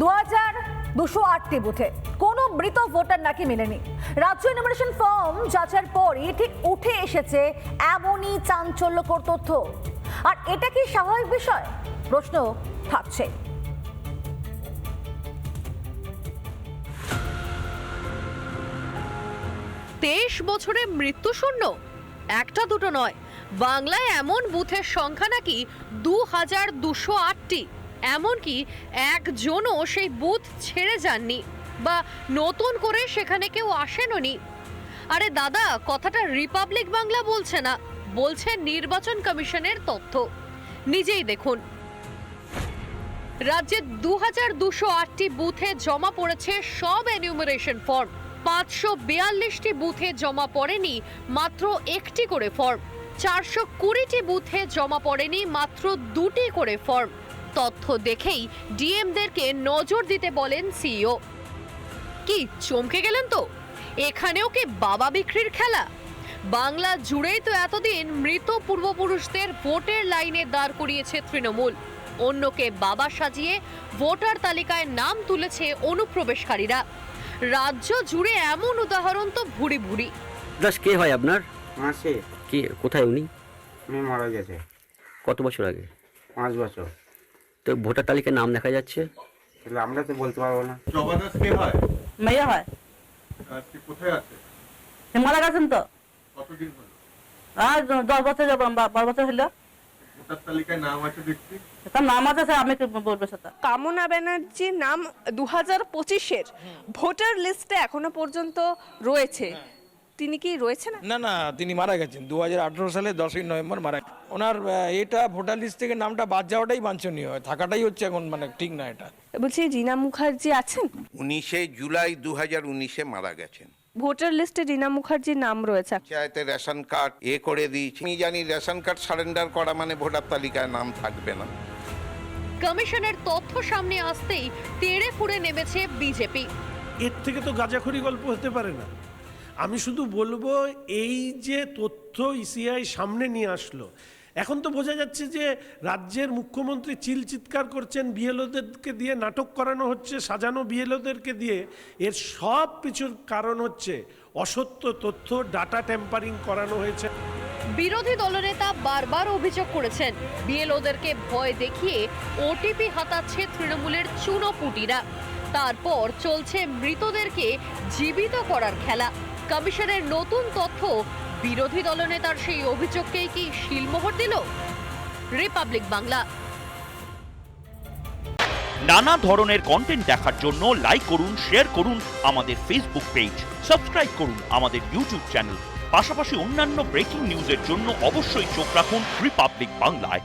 দু হাজার দুশো আটটি বুথে কোনো মৃত ভোটার নাকি মেলেনি। রাজ্য ইনোমিনেশন ফর্ম যাচার পরই ঠিক উঠে এসেছে এমনই চাঞ্চল্যকর তথ্য। আর এটা কি স্বাভাবিক বিষয়? প্রশ্ন থাকছে। তেইশ বছরে মৃত্যুশূন্য একটা দুটো নয়। বাংলায় এমন বুথের সংখ্যা নাকি দু হাজার দুশো আটটি? এমনকি একজনও সেই বুথ ছেড়ে যাননি বা নতুন করে সেখানে কেউ আসেননি। আরে দাদা, কথাটা রিপাবলিক বাংলা বলছে না, বলছে নির্বাচন কমিশনের তথ্য। নিজেই দেখুন। রাজ্যে দু হাজার দুশো আটটি বুথে জমা পড়েছে সব এনিউমারেশন ফর্ম পাঁচশো বিয়াল্লিশটি বুথে জমা পড়েনি মাত্র একটি করে ফর্ম চারশো কুড়িটি বুথে জমা পড়েনি মাত্র দুটি করে ফর্ম তথ্য দেখেই ডিএমদেরকে নজর দিতে বলেন সিইও। কি চমকে গেলেন তো? এখানেও কি বাবা বিক্রির খেলা? বাংলা জুড়েই তো এতদিন মৃত পূর্বপুরুষদের ভোটের লাইনে দাঁড় করিয়েছে তৃণমূল। অন্যকে বাবা সাজিয়ে ভোটার তালিকায় নাম তুলেছে অনুপ্রবেশকারীরা। রাজ্য জুড়ে এমন উদাহরণ তো ভুরি ভুরি। দাস কে হয় আপনার? মাসে। কি কোথায় উনি? মারা গেছে। কত বছর আগে? পাঁচ বছর। তো ভোটার তালিকায় নাম দেখা যাচ্ছে? তাহলে আমরা তো বলতে পারব না। জবাদাস কে হয়? মেয়ে হয়। আজকে কোথায় আছে? সে মারা গেছেন তো। কতদিন হলো? আর দশ বছর যাব বারো বছর হলো। ভোটার তালিকায় নাম আছে দেখছি। তার নাম আছে স্যার আমি বলব সেটা? কামনা ব্যানার্জির নাম দু হাজার পঁচিশের ভোটার লিস্টে এখনও পর্যন্ত রয়েছে। তিনি কি রয়েছেন না না তিনি মারা গেছেন। দু হাজার আঠেরো সালে দশই নভেম্বর মারা গেছেন। ওনার এটা ভোটার লিস্ট থেকে নামটা বাদ যাওয়াটাই বাঞ্ছনীয় হয় থাকাটাই হচ্ছে এখন মানে ঠিক না এটা। বলছি রিনা মুখার্জি আছেন? উনিশে জুলাই দু হাজার উনিশে মারা গেছেন। ভোটার লিস্টে রিনা মুখার্জির নাম রয়েছে পঞ্চায়েতে রেশন কার্ড এ করে দিয়েছি। আমি জানি রেশন কার্ড সারেন্ডার করা মানে ভোটার তালিকায় নাম থাকবে না। কমিশনের তথ্য সামনে আসতেই তেড়ে ফুড়ে নেমেছে বিজেপি। এর থেকে তো গাঁজাখড়ি গল্প হতে পারে না। আমি শুধু বলব এই যে তথ্য ইসিআই সামনে নিয়ে আসলো এখন তো বোঝা যাচ্ছে যে রাজ্যের মুখ্যমন্ত্রী চিল চিৎকার করছেন, বিএলওদেরকে দিয়ে নাটক করানো হচ্ছে, সাজানো বিএলওদেরকে দিয়ে। এর সব কিছুর কারণ হচ্ছে অসত্য তথ্য, ডাটা ট্যাম্পারিং করানো হয়েছে। বিরোধী দলনেতা বারবার অভিযোগ করেছেন, বিএলওদেরকে ভয় দেখিয়ে ওটিপি হাতাচ্ছে তৃণমূলের চুনোপুটিরা। তারপর চলছে মৃতদেরকে জীবিত করার খেলা। কমিশনের নতুন তথ্য বিরোধী দলনেতার সেই অভিযোগকেই কি শিলমোহর দিল? রিপাবলিক বাংলা। নানা ধরনের কন্টেন্ট দেখার জন্য লাইক করুন শেয়ার করুন আমাদের ফেসবুক পেজ সাবস্ক্রাইব করুন আমাদের ইউটিউব চ্যানেল পাশাপাশি অন্যান্য ব্রেকিং নিউজের জন্য অবশ্যই চোখ রাখুন রিপাবলিক বাংলায়